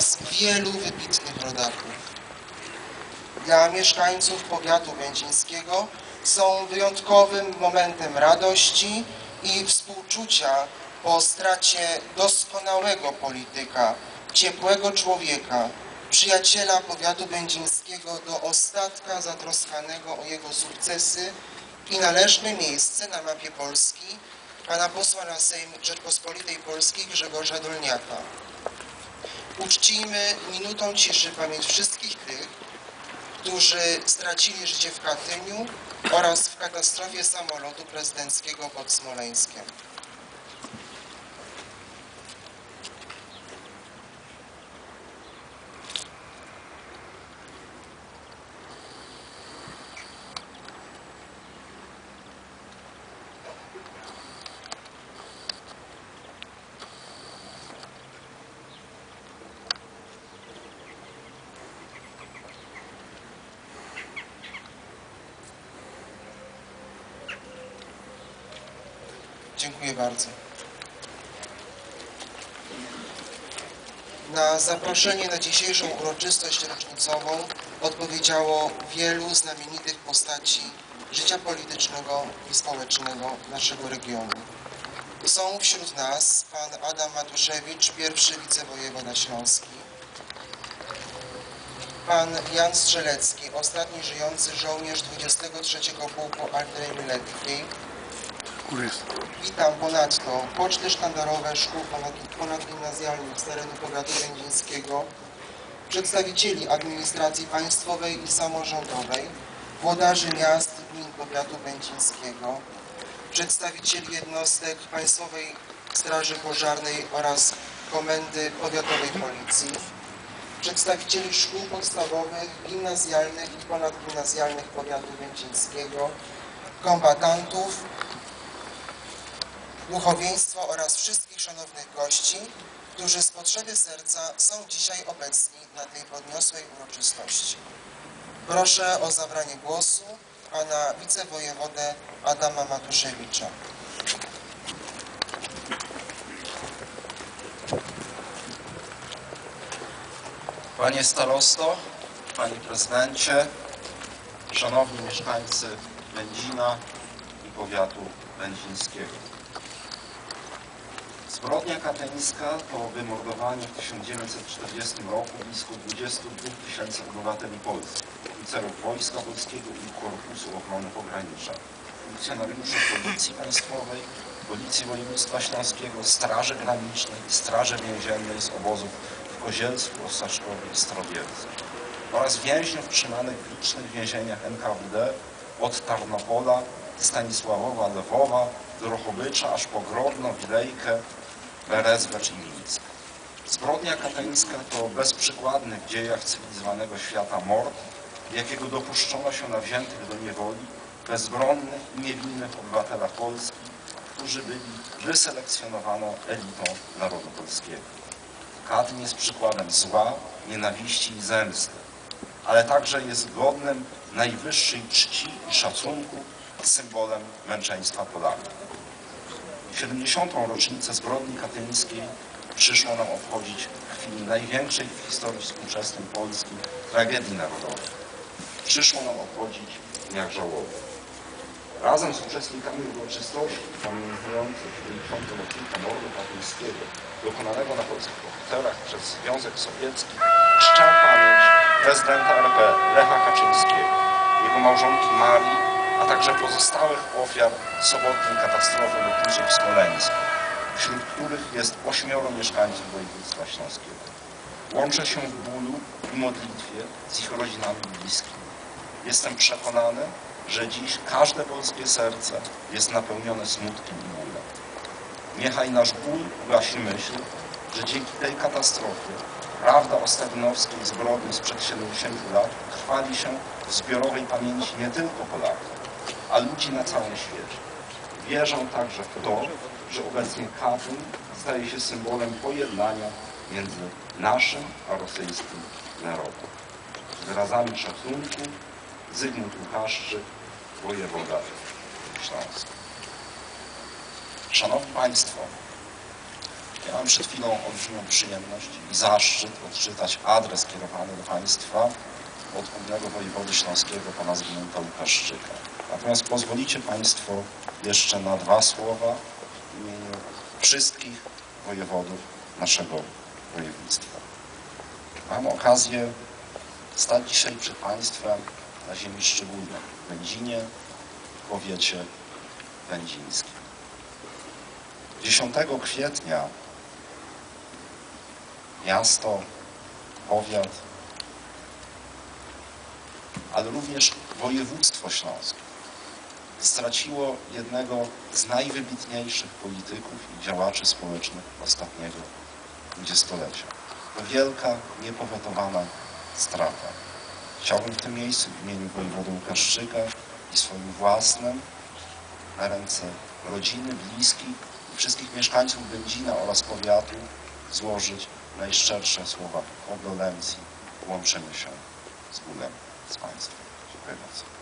nas wielu wybitnych rodaków. Dla mieszkańców powiatu będzińskiego są wyjątkowym momentem radości i współczucia po stracie doskonałego polityka, ciepłego człowieka, przyjaciela powiatu będzińskiego do ostatka zatroskanego o jego sukcesy i należne miejsce na mapie Polski pana posła na Sejm Rzeczpospolitej Polskiej Grzegorza Dolniaka. Uczcijmy minutą ciszy pamięć wszystkich tych, którzy stracili życie w Katyniu oraz w katastrofie samolotu prezydenckiego pod Smoleńskiem. Dziękuję bardzo. Na zaproszenie na dzisiejszą uroczystość rocznicową odpowiedziało wielu znamienitych postaci życia politycznego i społecznego naszego regionu. Są wśród nas pan Adam Matuszewicz, pierwszy wicewojewoda śląski, pan Jan Strzelecki, ostatni żyjący żołnierz 23 Pułku Artylerii Lekkiej, Witam ponadto. Poczty sztandarowe szkół ponad- ponadgimnazjalnych z terenu powiatu będzińskiego, przedstawicieli administracji państwowej i samorządowej, włodarzy miast i gmin powiatu będzińskiego, przedstawicieli jednostek Państwowej Straży Pożarnej oraz Komendy Powiatowej Policji, przedstawicieli szkół podstawowych, gimnazjalnych i ponadgimnazjalnych powiatu będzińskiego, kombatantów, duchowieństwo oraz wszystkich szanownych gości, którzy z potrzeby serca są dzisiaj obecni na tej podniosłej uroczystości. Proszę o zabranie głosu pana wicewojewodę Adama Matuszewicza. Panie starosto, panie prezydencie, szanowni mieszkańcy Będzina i powiatu będzińskiego. Zbrodnia katyńska to wymordowanie w 1940 roku blisko 22 tysięcy obywateli Polski, oficerów Wojska Polskiego i Korpusu Ochrony Pogranicza, funkcjonariuszy Policji Państwowej, Policji Województwa Śląskiego, Straży Granicznej Straży Więziennej z obozów w Kozielsku, Ostaszkowie i Strowiercu oraz więźniów trzymanych w licznych więzieniach NKWD od Tarnopola, Stanisławowa, Lwowa, Drohobycza, aż po Grodno, Wilejkę, Berezbecz i Mińsk. Zbrodnia katyńska to bezprzykładny w dziejach cywilizowanego świata mord, jakiego dopuszczono się na wziętych do niewoli bezbronnych i niewinnych obywatelach Polski, którzy byli wyselekcjonowaną elitą narodu polskiego. Katyn jest przykładem zła, nienawiści i zemsty, ale także jest godnym najwyższej czci i szacunku, symbolem męczeństwa Polaków. 70. rocznicę zbrodni katyńskiej przyszło nam obchodzić w chwili największej w historii współczesnej Polski tragedii narodowej. Przyszło nam obchodzić dniach żałoby. Razem z uczestnikami uroczystości pamiętających 70. rocznicę mordu katyńskiego dokonanego na polskich oficerach przez Związek Sowiecki czczę pamięć prezydenta RP Lecha Kaczyńskiego, jego małżonki Marii, a także pozostałych ofiar sobotniej katastrofy lotniczej w Smoleńsku, wśród których jest ośmioro mieszkańców województwa śląskiego. Łączę się w bólu i modlitwie z ich rodzinami bliskimi. Jestem przekonany, że dziś każde polskie serce jest napełnione smutkiem i bólem. Niechaj nasz ból ugasi myśl, że dzięki tej katastrofie prawda o stalinowskiej zbrodni sprzed 70 lat trwali się w zbiorowej pamięci nie tylko Polaków, a ludzi na całym świecie. Wierzę także w to, że obecnie Katyn staje się symbolem pojednania między naszym a rosyjskim narodem. Wyrazami szacunku Zygmunt Łukaszczyk, wojewoda śląski. Szanowni Państwo, Ja mam przed chwilą olbrzymią przyjemność i zaszczyt odczytać adres kierowany do Państwa od głównego wojewody śląskiego pana Zygmunta Łukaszczyka. Natomiast pozwolicie Państwo jeszcze na dwa słowa w imieniu wszystkich wojewodów naszego województwa. Mam okazję stać dzisiaj przed Państwem na ziemi szczególnej, w Będzinie, w powiecie będzińskim. 10 kwietnia miasto, powiat, ale również województwo śląskie straciło jednego z najwybitniejszych polityków i działaczy społecznych ostatniego dwudziestolecia. To wielka, niepowetowana strata. Chciałbym w tym miejscu w imieniu wojewody Łukaszczyka i swoim własnym na ręce rodziny, bliskich i wszystkich mieszkańców Będzina oraz powiatu złożyć najszczersze słowa kondolencji, łączenia się z bólem z Państwem. Dziękuję bardzo.